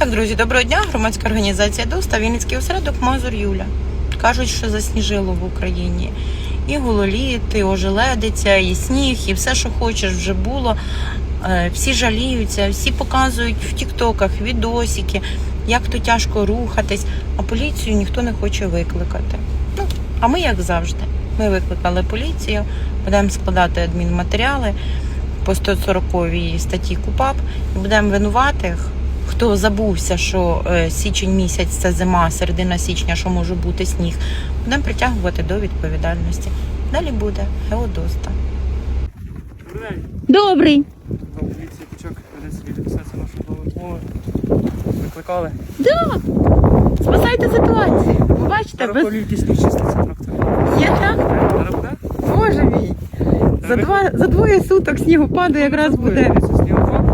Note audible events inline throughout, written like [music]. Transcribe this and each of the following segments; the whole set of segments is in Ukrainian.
Так, друзі, доброго дня. Громадська організація ДОСТА, Вінницький осередок Мазур Юля. Кажуть, що засніжило в Україні. І гололіт, і ожеледиця, і сніг, і все, що хочеш, вже було. Е, Всі жаліються, всі показують в тіктоках відосики, як то тяжко рухатись, а поліцію ніхто не хоче викликати. Ну, а ми, як завжди, ми викликали поліцію, будемо складати адмінматеріали по 140 статті КУПАП і будемо винуватих. Хто забувся, що е, січень місяць це зима, середина січня, що може бути сніг, будемо притягувати до відповідальності. Далі буде Геодоста. Добрий нашої розмови. Викликали. Спасайте ситуацію. Ви бачите, без... є трактор? Боже мій. За, два, за двоє суток снігопаду якраз буде. Це снігопад.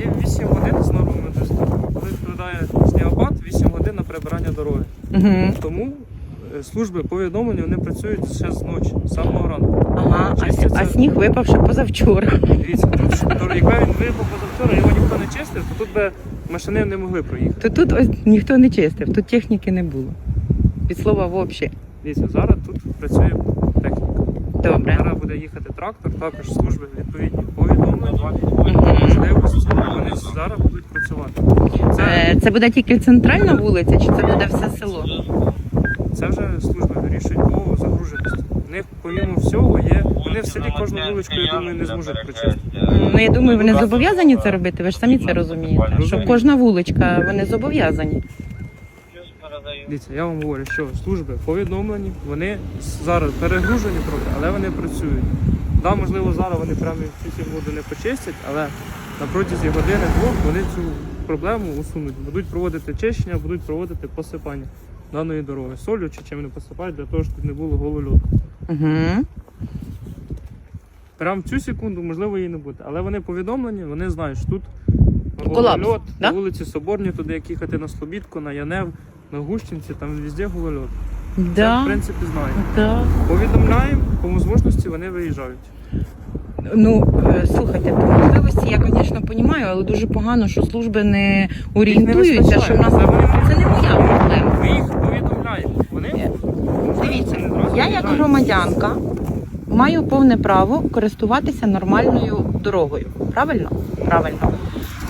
Є 8 годин з нормами доступу. Коли впадає снігопад, 8 годин на прибирання дороги. Угу. Тому е, служби повідомлення вони працюють ще з ночі, з самого ранку. Ага, а, Чистяться. а сніг випав ще позавчора. Дивіться, то, якби він випав позавчора, його ніхто не чистив, то тут би машини не могли проїхати. То тут ось ніхто не чистив, тут техніки не було. Від слова взагалі. Дивіться, зараз тут працює. Добре. Зараз буде їхати трактор, також служби відповідні повідомлення, Мгм. можливості. Вони зараз будуть працювати. Це, Е, Це буде тільки центральна вулиця, чи це буде все село? це вже служби вирішують по загруженості. У них, помімо всього, є. Вони в селі кожну вуличку, я думаю, не зможуть прочистити. Ну я думаю, вони зобов'язані це робити. Ви ж самі це розумієте. Що кожна вуличка, вони зобов'язані. Дивіться, я вам говорю, що служби повідомлені, вони зараз перегружені трохи, але вони працюють. Да, можливо, зараз вони прямо всю цю воду не почистять, але на протязі години-двох вони цю проблему усунуть. Будуть проводити чищення, будуть проводити посипання даної дороги. Солью чи чим не посипають, для того, щоб не було голольоту. Угу. Прямо в цю секунду, можливо, її не буде. Але вони повідомлені, вони знають, що тут Колапс, голольот, да? на вулиці Соборні, туди як їхати на Слобідку, на Янев, на Гущинці, там везде голольот. Це, в принципі, знають. да. Повідомляємо, по можливості вони виїжджають. Ну е, слухайте, по можливості я, звісно, розумію, але дуже погано, що служби не орієнтуються, що в нас Це не моя проблема. Ми їх повідомляємо. Вони Дивіться, я як громадянка маю повне право користуватися нормальною дорогою. Правильно? Правильно.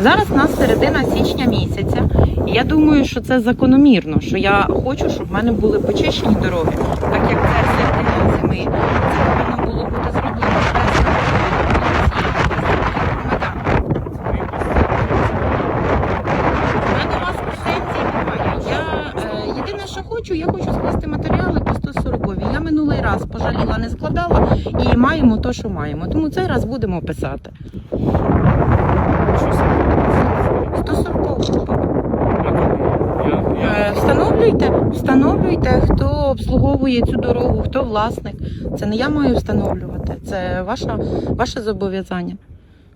Зараз у нас середина січня місяця, і я думаю, що це закономірно, що я хочу, щоб в мене були почищені дороги, так як це середина зими. Це повинно було бути зроблено. Я хочу скласти матеріали по 140. Я минулий раз пожаліла, не складала і маємо то, що маємо. Тому цей раз будемо писати. що саме? 140. Я, Е, я, Встановлюйте, встановлюйте, хто обслуговує цю дорогу, хто власник. Це не я маю встановлювати, це ваша, ваше зобов'язання.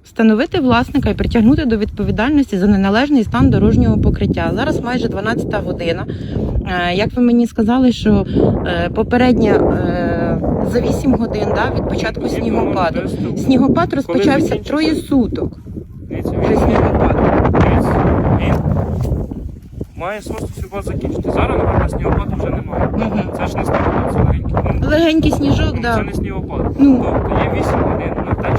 Встановити власника і притягнути до відповідальності за неналежний стан дорожнього покриття. Зараз майже 12 година. Е, Як ви мені сказали, що е, попередня е, за 8 годин да, від початку снігопаду. Снігопад розпочався троє суток. Вже снігопад. Має свойство снігопад закінчити. Зараз, наприклад, снігопаду вже немає. Мгм. Це ж не снігопад, це легенький. ну, Легенький сніжок, ну, да. Це не снігопад. Ну. Тобто є 8 годин на те,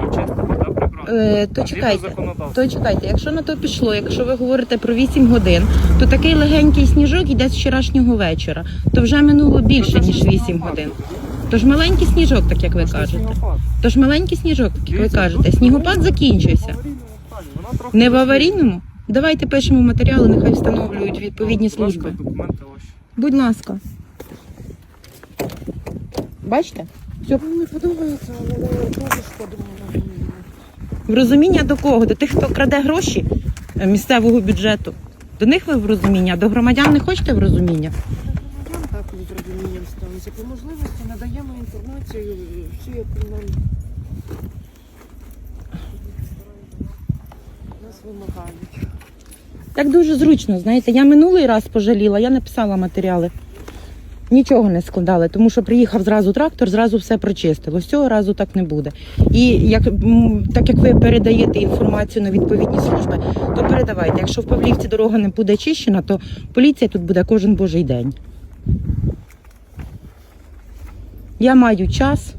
почистити та прибрати. Е, то чекайте. То чекайте, якщо на то пішло, якщо ви говорите про 8 годин, то такий легенький сніжок йде з вчорашнього вечора. То вже минуло більше Ну, ніж 8 годин. Тож маленький сніжок, так як ви кажете. Тож маленький сніжок, так як ви кажете. Снігопад закінчився. Не в аварійному. Давайте пишемо матеріали, нехай встановлюють відповідні Будь ласка, служби. Документи ваші. Будь ласка. Бачите? Все. Не подобається, але дуже шкода. В розуміння до кого? До тих, хто краде гроші е, місцевого бюджету. До них ви в розуміння, а до громадян не хочете в розуміння. Громадян також з розумінням ставиться. По можливості надаємо інформацію, всі як нам нас вимагають. Так дуже зручно, знаєте. Я минулий раз пожаліла, я написала матеріали. Нічого не складали, тому що приїхав зразу трактор, зразу все прочистило. З цього разу так не буде. І як так як ви передаєте інформацію на відповідні служби, то передавайте. Якщо в Павлівці дорога не буде чищена, то поліція тут буде кожен божий день. Я маю час.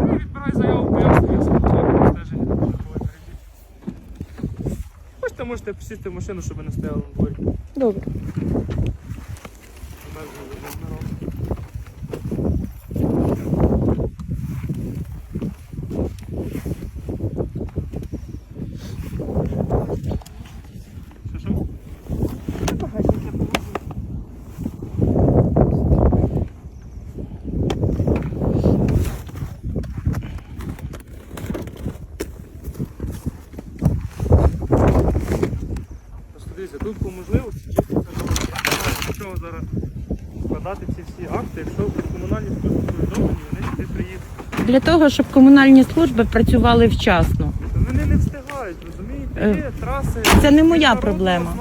Ну, відбирай заяву, пояснення, спочатку обстеження службової перевірки. Хочете, можете посісти в машину, щоб не стояли на дворі. Добре. У нас же не здорово. Що, що? Багажник я положу. Просто дивіться, тут по можливості чиститься дорога. Для чого зараз складати ці всі акти, якщо під комунальні служби повідомлені, вони сюди приїдуть. Для того, щоб комунальні служби працювали вчасно. Вони не встигають, розумієте? Е, Є траси. це не моя проблема.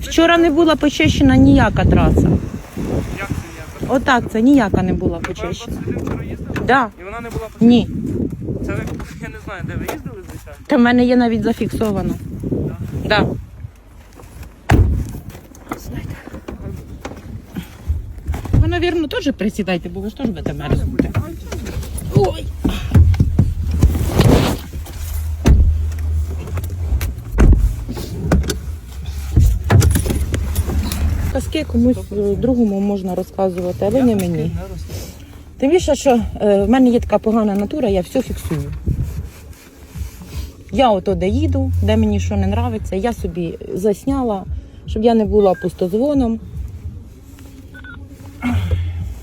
Вчора не була почищена ніяка траса. Як це ніяка? Отак, це ніяка не була почищена. сюди вчора їздили? Да. І вона не була почищена? Ні. Це ви, [laughs] я не знаю, де ви їздили, звичайно? Та в мене є навіть зафіксовано. Да. Ви, навірно, теж присідайте, бо ви ж теж будете мерзнути. Ой. Казки комусь е, другому можна розказувати, але не мені. Тим більше, що е, в мене є така погана натура, я все фіксую. Я ото де їду, де мені що не нравиться, я собі засняла, щоб я не була пустозвоном.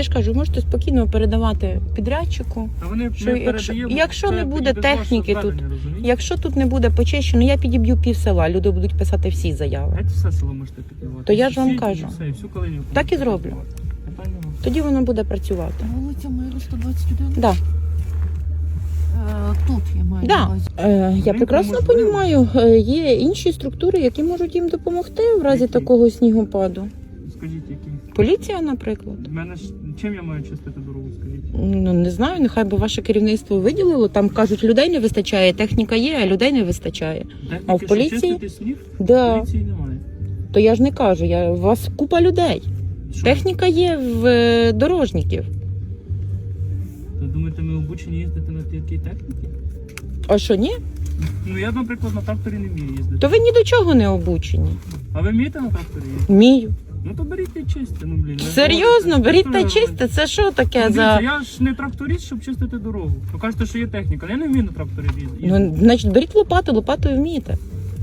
Я ж кажу, можете спокійно передавати підрядчику. Та вони Що якщо- якщо не буде техніки тут, розумієте? Якщо тут не буде почищено, я підіб'ю пів села, люди будуть писати всі заяви. Геть все село можете піднімати. То я ж вам кажу. Все, і всю Калинівку Так і можете зроблю. Питань нема. Тоді воно буде працювати. Вулиця Миру 121. Да. Е, Тут я маю Да. на увазі. Е, я прекрасно можливо. розумію, є інші структури, які можуть їм допомогти в разі Які? такого снігопаду. Скажіть, які? Поліція, наприклад. В мене ж чим я маю чистити дорогу, скажіть? Ну не знаю, нехай би ваше керівництво виділило. Там кажуть, людей не вистачає, техніка є, а людей не вистачає. Техніки, А в поліції? сніг? Да. Поліції немає. То я ж не кажу, я у вас купа людей. Що? Техніка є в е, дорожників. То думаєте, ми обучені їздити на такій техніці? А що ні? Ну я, наприклад, на тракторі не вмію їздити. То ви ні до чого не обучені. А ви вмієте на тракторі їздити? Вмію. Ну то беріть і чисти, ну блін. Серйозно, беріть та чисте. Це що таке дивіться, за. Я ж не тракторист, щоб чистити дорогу. Ви кажете, що є техніка, але я не вмію на тракторі їздити. Ну, значить, беріть лопату, лопатою вмієте.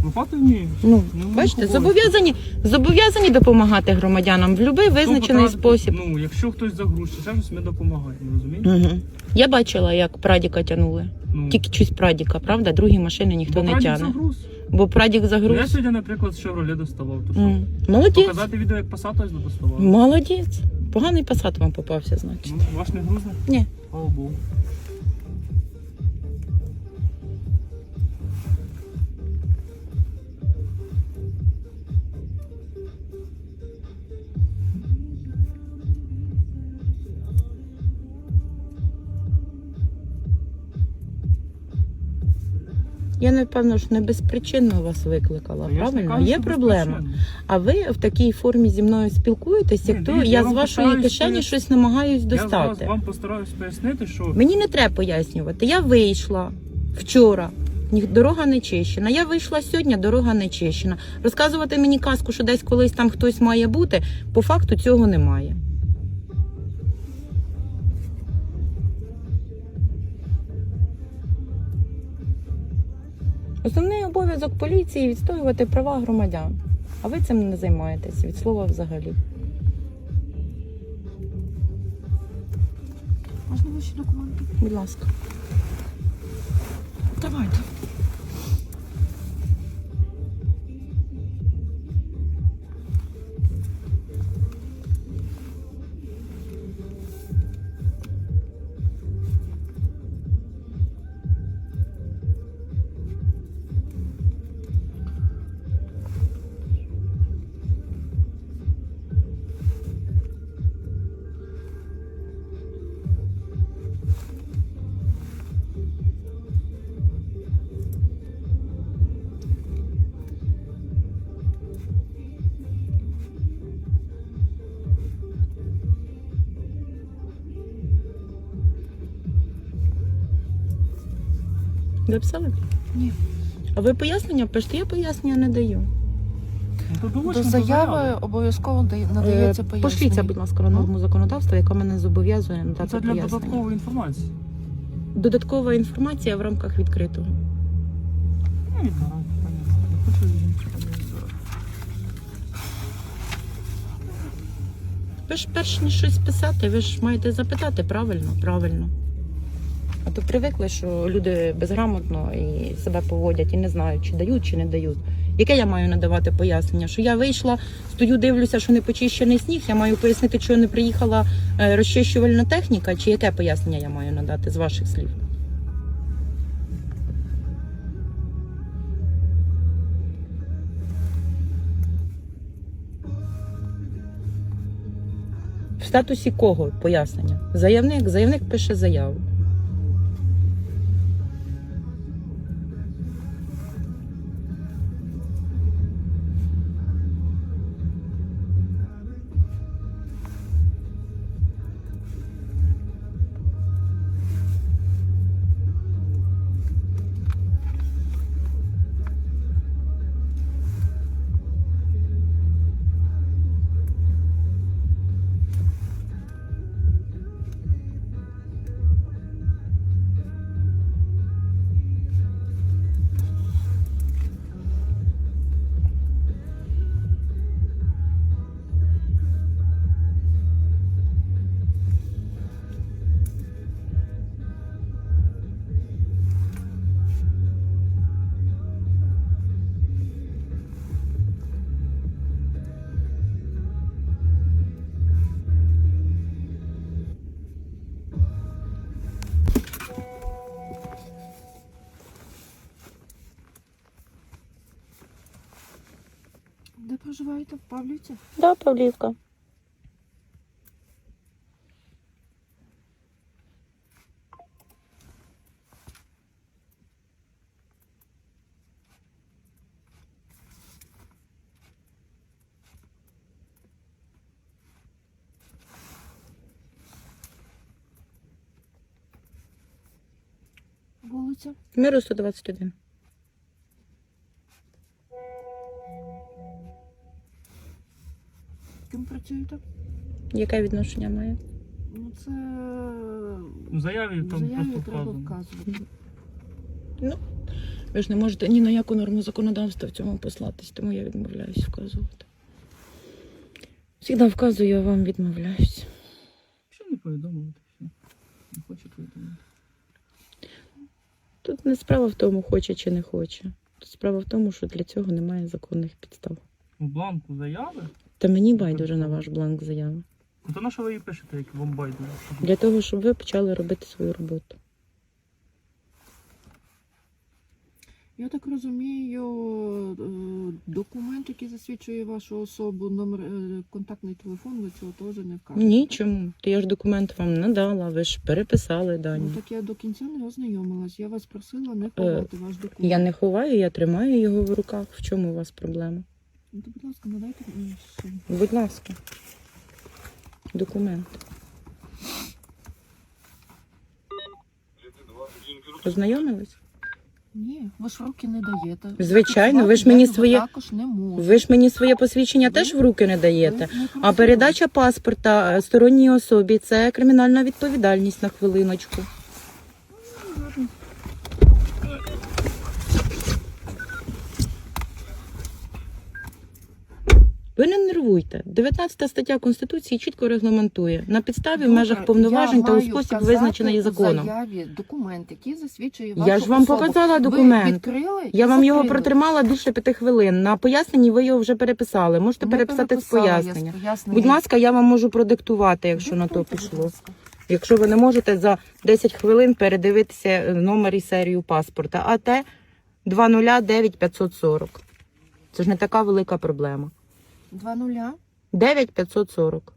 Лопати вмію. Ну, Ну, бачите, зобов'язані, зобов'язані допомагати громадянам в будь-який визначений спосіб. Ну, якщо хтось загрузить, ще щось ми допомагаємо, розумієте? Угу. Я бачила, як прадіка тягнули. Ну, Тільки чуть прадіка, правда? Другі машини ніхто бо не прадік тягне. загруз. Бо прадік загруз. Я загруз. сьогодні, наприклад, з Chevrolet доставав. То що? М. Молодець. Показати відео, як пасато ось доставав. Молодець. Поганий пасат вам попався, значить. Ну, ваш не грузне? Ні. Слава Богу. Я напевно ж не безпричинно вас викликала, Та я правильно? кажу, Є проблема. А ви в такій формі зі мною спілкуєтесь, Ні, як то я я з вашої кишені пояс- щось намагаюсь достати. Я зараз вам постараюсь пояснити, що Мені не треба пояснювати. Я вийшла вчора. Дорога не чищена. Я вийшла сьогодні, дорога не чищена. Розказувати мені казку, що десь колись там хтось має бути, по факту цього немає. Основний обов'язок поліції відстоювати права громадян. А ви цим не займаєтесь від слова взагалі. Можна ваші документи? Будь ласка. Давайте. Записали? Ні. А ви пояснення пишете? Я пояснення не даю. Ну, До заяви обов'язково надається Е, пояснення. Пошліться, будь ласка, на норму законодавства, яка мене зобов'язує надати Це для пояснення. додаткової інформації. Додаткова інформація в рамках відкритого. Ну. Ви ж перш ніж щось писати, ви ж маєте запитати правильно, правильно. А то привикли, що люди безграмотно і себе поводять і не знають, чи дають, чи не дають. Яке я маю надавати пояснення? Що я вийшла, стою, дивлюся, що не почищений сніг. Я маю пояснити, чого не приїхала е, розчищувальна техніка, чи яке пояснення я маю надати з ваших слів? В статусі кого пояснення? Заявник, заявник пише заяву. Де проживаєте? В Павлівці? Да, Павлівка. Вулиця? Миру 121. Працюєте? Яке відношення має? Ну це В заяві в там заяві просто треба вказано. вказувати. Ви ж не можете ні на яку норму законодавства в цьому послатись, тому я відмовляюсь вказувати. Всігда вказую, а вам відмовляюсь. Що не повідомити? Все. Не хочу повідомити. Тут не справа в тому, хоче чи не хоче. Тут справа в тому, що для цього немає законних підстав. У бланку заяви? Та мені байдуже на ваш бланк заяви. Ну, То на що ви її пишете, як вам байдуже? Для того, щоб ви почали робити свою роботу. Я так розумію, е, документ, який засвідчує вашу особу, номер е, контактний телефон, ви цього теж не вказуєте. Ні, чому? То я ж документ вам надала, ви ж переписали дані. Ну так я до кінця не ознайомилась. Я вас просила не ховати ваш документ. Е, Я не ховаю, я тримаю його в руках. В чому у вас проблема? Ну, то, будь ласка, надайте мені ще. Будь ласка. Документ. Познайомились? Ні, ви ж в руки не даєте. Звичайно, ви ж мені своє- також не можу. Ви ж мені своє посвідчення теж в руки не даєте. А передача паспорта е, сторонній особі це кримінальна відповідальність на хвилиночку. Ви не нервуйте. 19 стаття Конституції чітко регламентує на підставі в межах повноважень та у спосіб визначений законом. заяві документ, який засвідчує Я ж вам особу. показала Ви документ. відкрили і Я вам його закрили. протримала більше п'яти хвилин. На поясненні ви його вже переписали. Можете Не переписати з пояснення. Будь ласка, я вам можу продиктувати, якщо на то Диктуйте, пішло. Якщо ви не можете за 10 хвилин передивитися е, номер і серію паспорта, АТ 209540. Це ж не така велика проблема. Два нуля. 9540.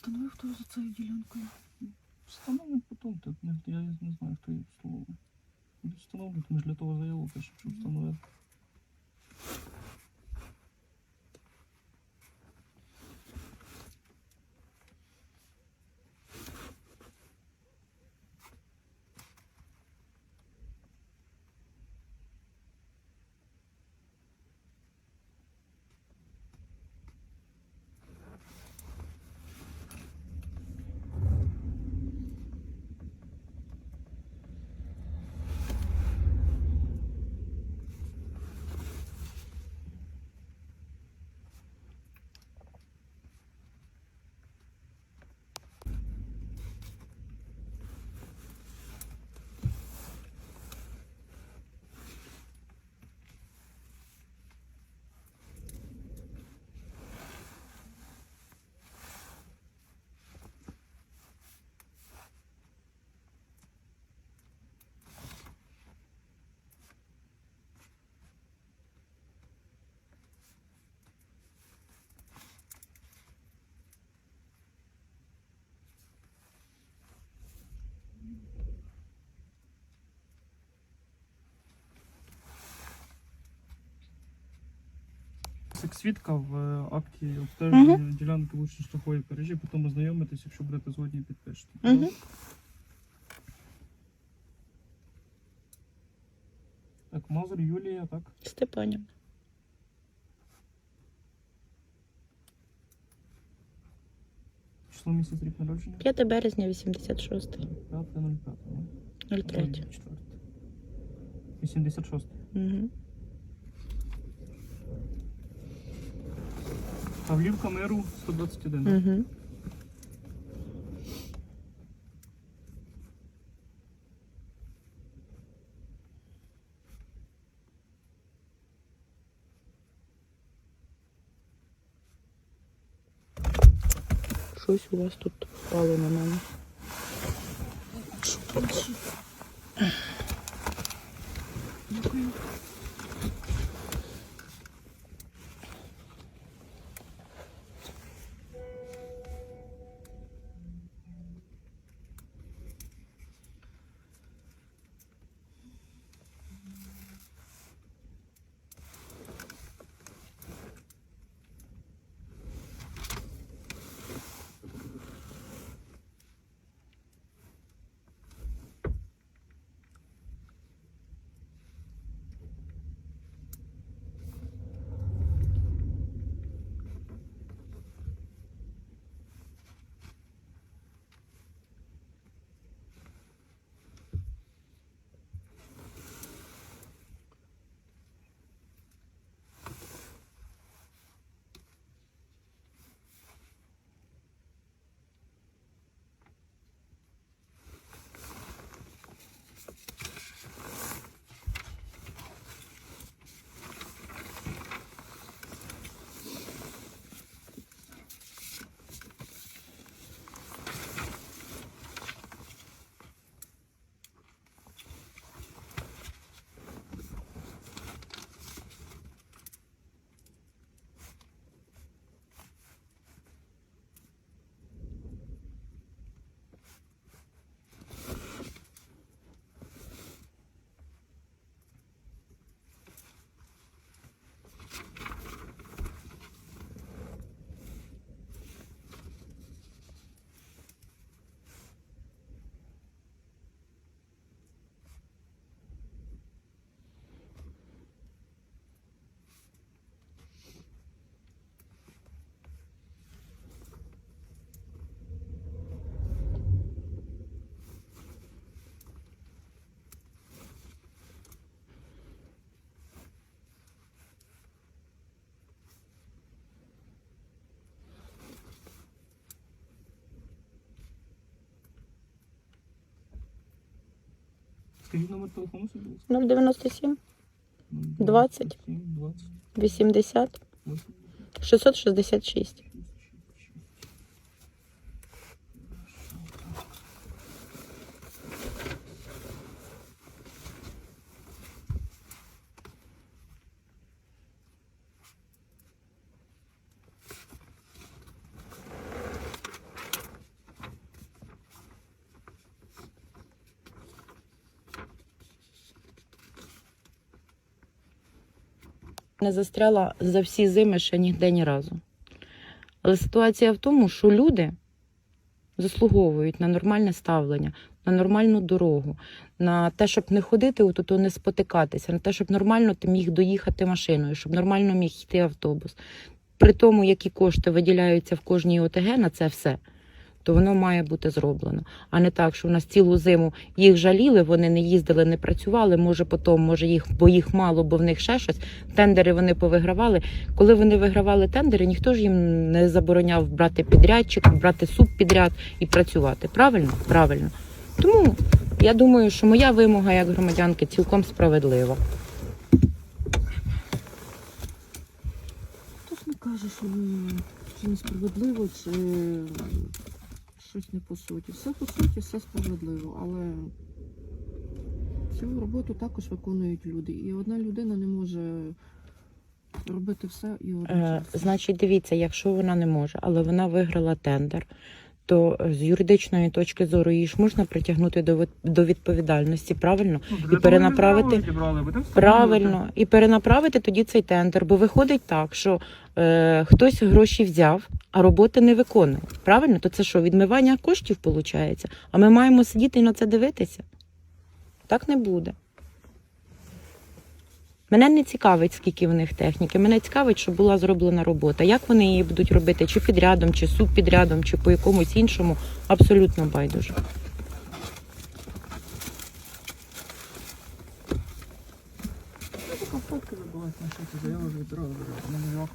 Встановив хто за цією ділянкою? Встановлю потім, я не знаю, хто її встановлює. Встановлюють, ми ж для того заяву щоб встановити. Як свідка в е, акті обстеження ділянки вуличної шляхової мережі, потім ознайомитись, якщо будете згодні, підпишете. Мгм. Так, Мазур Юлія, так? Степанів. Число місяць рік народження? 5 березня 86 5.05. 03. 86. Угу. Павлівка миру 121. Угу. Щось у вас тут впало на мене. Дякую. Скажіть номер телефону собі. будь ласка. 097 20. 20. 80 666. Не застряла за всі зими ще ніде ні разу. Але ситуація в тому, що люди заслуговують на нормальне ставлення, на нормальну дорогу, на те, щоб не ходити отут, не спотикатися, на те, щоб нормально ти міг доїхати машиною, щоб нормально міг йти автобус. При тому, які кошти виділяються в кожній ОТГ на це все, то воно має бути зроблено. А не так, що в нас цілу зиму їх жаліли, вони не їздили, не працювали. Може, потім, може, їх, бо їх мало, бо в них ще щось. Тендери вони повигравали. Коли вони вигравали тендери, ніхто ж їм не забороняв брати підрядчик, брати суп підряд і працювати. Правильно? Правильно. Тому я думаю, що моя вимога як громадянки цілком справедлива. Хто ж не каже, що, чи несправедливо, чи щось не по суті. Все по суті, все справедливо, але цю роботу також виконують люди. І одна людина не може робити все і Е, значить, дивіться, якщо вона не може, але вона виграла тендер, то е, з юридичної точки зору її ж можна притягнути до, до відповідальності, правильно? Ну, того перенаправити- Правильно, і перенаправити тоді цей тендер, бо виходить так, що е, хтось гроші взяв, а роботи не виконує. Правильно? То це що, відмивання коштів виходить? А ми маємо сидіти і на це дивитися? Так не буде. Мене не цікавить, скільки в них техніки. Мене цікавить, що була зроблена робота. Як вони її будуть робити, чи підрядом, чи субпідрядом, чи по якомусь іншому, абсолютно байдуже. Така фотка на що це заяву відразу на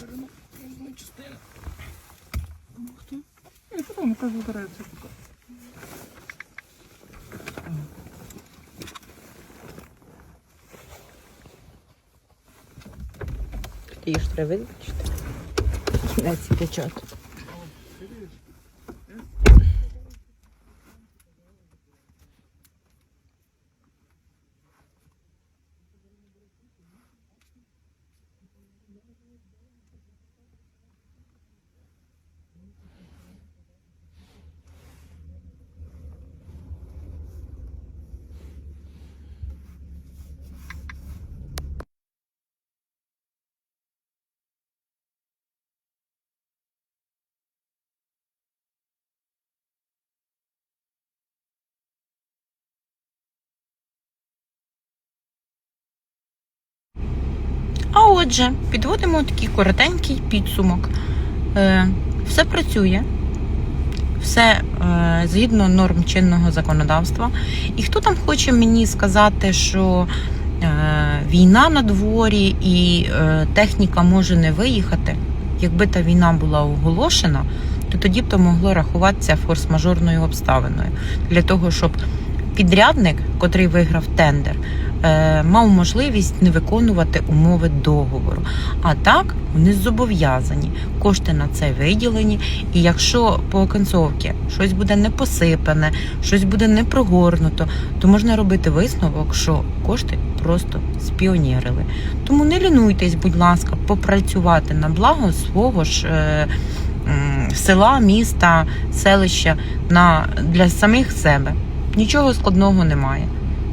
ширину кожної частини. Допомогти? І потім якраз вибирається така. Ти їх треба виключити. Кінець почати. А отже, підводимо такий коротенький підсумок. Е, все працює, все е, згідно норм чинного законодавства. І хто там хоче мені сказати, що е, війна на дворі і техніка може не виїхати, якби та війна була оголошена, то тоді б то могло рахуватися форс-мажорною обставиною для того, щоб підрядник, котрий виграв тендер, мав можливість не виконувати умови договору. А так вони зобов'язані. Кошти на це виділені. І якщо по оконцовці щось буде не посипане, щось буде не прогорнуто, то можна робити висновок, що кошти просто спіонірили. Тому не лінуйтесь, будь ласка, попрацювати на благо свого ж. Е, Села, міста, селища на для самих себе нічого складного немає.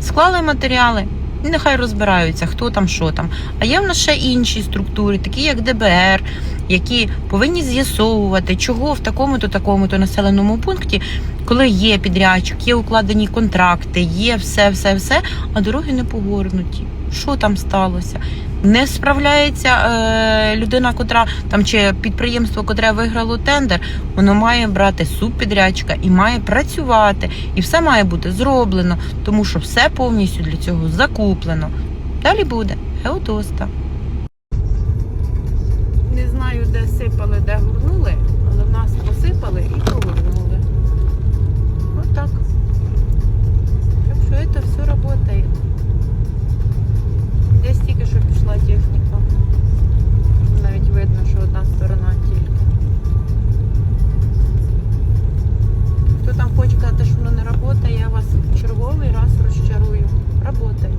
Склали матеріали, нехай розбираються, хто там, що там. А є в нас ще інші структури, такі як ДБР, які повинні з'ясовувати, чого в такому-то такому-то населеному пункті, коли є підрядчик, є укладені контракти, є все, все, все, а дороги не погорнуті що там сталося. Не справляється е, людина, котра там чи підприємство, котре виграло тендер, воно має брати субпідрядчика і має працювати, і все має бути зроблено, тому що все повністю для цього закуплено. Далі буде Геодоста. Не знаю, де сипали, де горнули, але в нас посипали і погорнули. Отак. Так що це все працює. пройшла техніка. Навіть видно, що одна сторона тільки. Хто там хочет казати, що воно не працює, я вас в черговий раз розчарую. Работає.